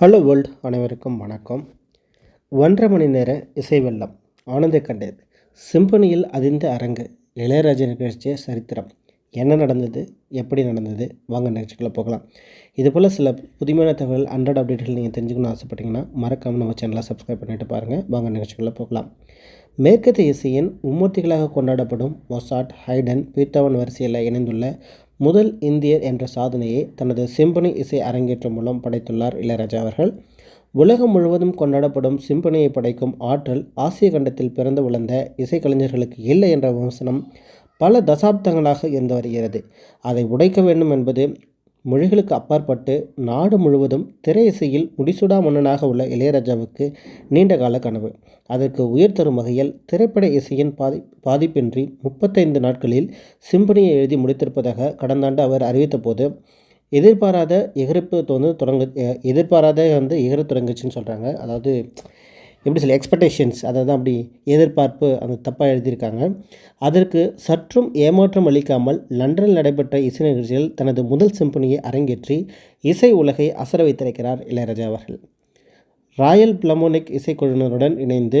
Hello world அனைவருக்கும் வணக்கம். ஒன்றரை மணி நேர இசை வெள்ளம் ஆனந்த கண்டேர் சிம்பனியில் அதிர்ந்த அரங்கு இளையராஜா நிகழ்ச்சிய சரித்திரம். என்ன நடந்தது எப்படி நடந்தது வாங்க நிகழ்ச்சிக்குள்ளே போகலாம். இதுபோல் சில புதுமையான தகவல் ஹண்ட்ரட் அப்டேட்கள் நீங்கள் தெரிஞ்சுக்கணும்னு ஆசைப்பட்டீங்கன்னா மறக்காமல் நம்ம சேனலை சப்ஸ்கிரைப் பண்ணிட்டு பாருங்கள் வாங்க நிகழ்ச்சிக்குள்ளே போகலாம். மேற்கத்திய இசையின் மும்மூர்த்திகளாக கொண்டாடப்படும் மொசாட் ஹைடன் பீத்தவன் வரிசையில் இணைந்துள்ள முதல் இந்தியர் என்ற சாதனையை தனது சிம்பனி இசை அரங்கேற்றம் மூலம் படைத்துள்ளார் இளையராஜா அவர்கள். உலகம் முழுவதும் கொண்டாடப்படும் சிம்பனியை படைக்கும் ஆற்றல் ஆசிய கண்டத்தில் பிறந்து வளர்ந்த இசைக்கலைஞர்களுக்கு இல்லை என்ற விமர்சனம் பல தசாப்தங்களாக இருந்து வருகிறது. அதை உடைக்க வேண்டும் என்பது மொழிகளுக்கு அப்பாற்பட்டு நாடு முழுவதும் திரை இசையில் முடிசூடா மன்னனாக உள்ள இளையராஜாவுக்கு நீண்ட கால கனவு. அதற்கு உயிர் தரும் வகையில் திரைப்பட இசையின் பாதி பாதிப்பின்றி முப்பத்தைந்து நாட்களில் சிம்பனியை எழுதி முடித்திருப்பதாக கடந்த ஆண்டு அவர் அறிவித்த போது எதிர்பாராத எகிர்ப்பு வந்து தொடங்கு எதிர்பாராத வந்து எகிர தொடங்குச்சுன்னு சொல்கிறாங்க அதாவது எப்படி சொல்ல எக்ஸ்பெக்டேஷன்ஸ் அதை தான் அப்படி எதிர்பார்ப்பு அந்த தப்பாக எழுதியிருக்காங்க. அதற்கு சற்றும் ஏமாற்றம் அளிக்காமல் லண்டனில் நடைபெற்ற இசை நிகழ்ச்சியில் தனது முதல் சிம்பனியை அரங்கேற்றி இசை உலகை அசர வைத்திருக்கிறார் இளையராஜா அவர்கள். ராயல் பிளமோனிக் இசைக்குழுவினருடன் இணைந்து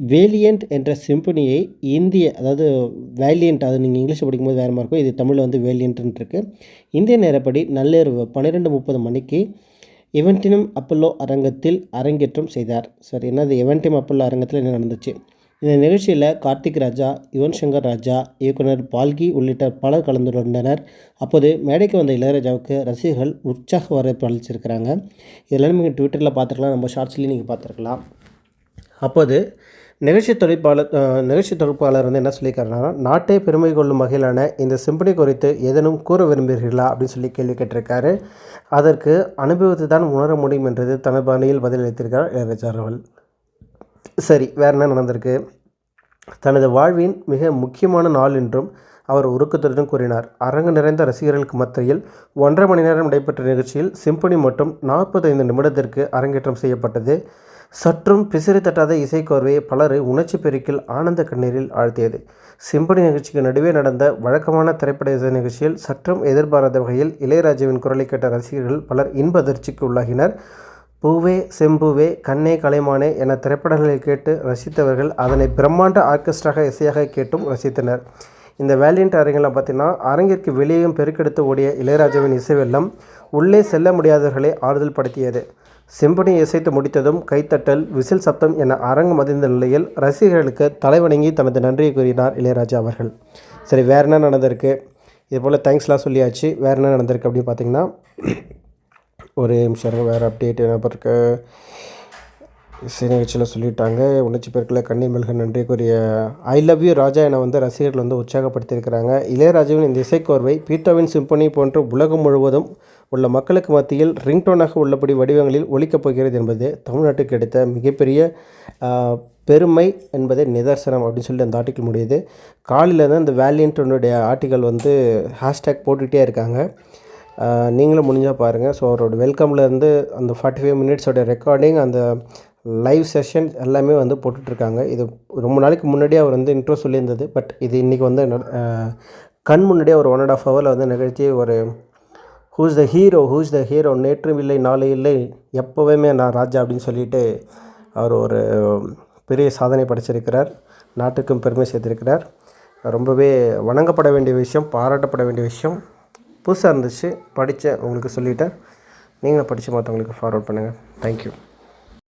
வேலியன்ட் என்ற சிம்பனியை இந்திய அதாவது வேலியன்ட் அது நீங்கள் இங்கிலீஷ் படிக்கும்போது வேறு மாதிரி இருக்கும் இது தமிழில் வந்து வேலியன்ட்னு இருக்குது இந்திய நேரப்படி நள்ளிரவு பன்னிரெண்டு முப்பது மணிக்கு இவென்டினம் அப்பல்லோ அரங்கத்தில் அரங்கேற்றம் செய்தார். சார் என்னது? இவென்டிம் அப்பல்லோ அரங்கத்தில் என்ன நடந்துச்சு? இந்த நிகழ்ச்சியில் கார்த்திக் ராஜா யுவன் சங்கர் ராஜா இயக்குனர் பால்கி உள்ளிட்ட பலர் கலந்து கொண்டனர். அப்போது மேடைக்கு வந்த இளையராஜாவுக்கு ரசிகர்கள் உற்சாக வரவேற்பு அளிச்சிருக்கிறாங்க. இதெல்லாம் நீங்கள் ட்விட்டரில் பார்த்துருக்கலாம். நம்ம ஷார்ட்ஸ்லேயும் நீங்கள் பார்த்துருக்கலாம். அப்போது நிகழ்ச்சி தொழிற்பாளர் நிகழ்ச்சி தொகுப்பாளர் வந்து என்ன சொல்லியிருக்காருன்னா நாட்டை பெருமை கொள்ளும் வகையிலான இந்த சிம்பனி குறித்து ஏதேனும் கூற விரும்புகிறீர்களா அப்படின்னு சொல்லி கேள்வி கேட்டிருக்காரு. அதற்கு அனுபவத்தை தான் உணர முடியும் என்றது தனது பாணியில் பதிலளித்திருக்கார் இளையராஜா அவர்கள். சரி வேறு என்ன நடந்திருக்கு? தனது வாழ்வின் மிக முக்கியமான நாள் என்றும் அவர் உருக்கத்துடன் கூறினார். அரங்கு நிறைந்த ரசிகர்களுக்கு மத்தியில் ஒன்றரை மணி நேரம் நடைபெற்ற நிகழ்ச்சியில் சிம்பனி மட்டும் நாற்பத்தைந்து நிமிடத்திற்கு அரங்கேற்றம் செய்யப்பட்டது. சற்றும் பிசிறு தட்டாத இசைக்கோர்வை பலரை உணர்ச்சி பெருக்கில் ஆனந்த கண்ணீரில் ஆழ்த்தியது. சிம்பனி நிகழ்ச்சிக்கு நடுவே நடந்த வழக்கமான திரைப்பட இசை நிகழ்ச்சியில் சற்றும் எதிர்பாராத வகையில் இளையராஜாவின் குரலை கேட்ட ரசிகர்கள் பலர் இன்ப அதிர்ச்சிக்கு உள்ளாகினர். பூவே செம்பூவே கண்ணே கலைமானே என திரைப்படங்களை கேட்டு ரசித்தவர்கள் அதனை பிரம்மாண்ட ஆர்கெஸ்ட்ராக இசையாக கேட்டும் ரசித்தனர். இந்த வேலியன்ட் அரங்கெல்லாம் பார்த்திங்கன்னா அரங்கிற்கு வெளியேயும் பெருக்கெடுத்து ஓடிய இளையராஜாவின் இசை வெள்ளம் உள்ளே செல்ல முடியாதவர்களை ஆறுதல் படுத்தியது. சிம்பனி இசைத்து முடித்ததும் கைத்தட்டல் விசில் சப்தம் என அரங்கு மதிந்த நிலையில் ரசிகர்களுக்கு தலைவணங்கி தனது நன்றியை கூறினார் இளையராஜா அவர்கள். சரி வேறு என்ன நடந்திருக்கு? இது போல் தேங்க்ஸ்லாம் சொல்லியாச்சு. வேறு என்ன நடந்திருக்கு அப்படின்னு பார்த்தீங்கன்னா ஒரு நிமிஷம் வேறு அப்டேட் என்ன இருக்குது இசை நிகழ்ச்சியில் சொல்லிட்டாங்க. உணர்ச்சி பெருக்கில் கண்ணீர் மெல்க நன்றி கூறிய ஐ லவ் யூ ராஜா என வந்து ரசிகர்கள் வந்து உற்சாகப்படுத்தியிருக்கிறாங்க. இளையராஜாவின் இந்த இசைக்கோர்வை பீட்டாவின் சிம்பனி போன்ற உலகம் முழுவதும் உள்ள மக்களுக்கு மத்தியில் ரிங்டோனாக உள்ளபடி வடிவங்களில் ஒழிக்கப் போகிறது என்பது தமிழ்நாட்டுக்கு எடுத்த மிகப்பெரிய பெருமை என்பதே நிதர்சனம் அப்படின்னு சொல்லி அந்த ஆர்டிக்கல் முடியுது. காலையில் தான் இந்த வேலியன்டனுடைய ஆர்டிக்கல் வந்து ஹேஷ்டேக் போட்டுகிட்டே இருக்காங்க. நீங்களும் முடிஞ்சால் பாருங்கள் ஸோ அவரோட வெல்கம்லேருந்து அந்த ஃபார்ட்டி ஃபைவ் மினிட்ஸோட ரெக்கார்டிங் அந்த லைவ் செஷன் எல்லாமே வந்து போட்டுட்ருக்காங்க. இது ரொம்ப நாளைக்கு முன்னாடியே அவர் வந்து இன்ட்ரோ சொல்லியிருந்தது. பட் இது இன்றைக்கி வந்து கண் முன்னாடியே ஒரு ஒன் அண்ட் ஆஃப் ஹவரில் வந்து நிகழ்ச்சி ஒரு who's the hero who's the hero நேற்றும் இல்லை நாளை இல்லை. எப்போவுமே நான் ராஜா அப்படின்னு சொல்லிட்டு அவர் ஒரு பெரிய சாதனை படைச்சிருக்கிறார். நாட்டுக்கும் பெருமை சேர்த்திருக்கிறார். ரொம்பவே வணங்கப்பட வேண்டிய விஷயம் பாராட்டப்பட வேண்டிய விஷயம். புதுசாக இருந்துச்சு படித்த உங்களுக்கு சொல்லிவிட்டேன் நீங்களும் படித்து மற்றவங்களுக்கு ஃபார்வர்ட் பண்ணுங்கள் தேங்க்யூ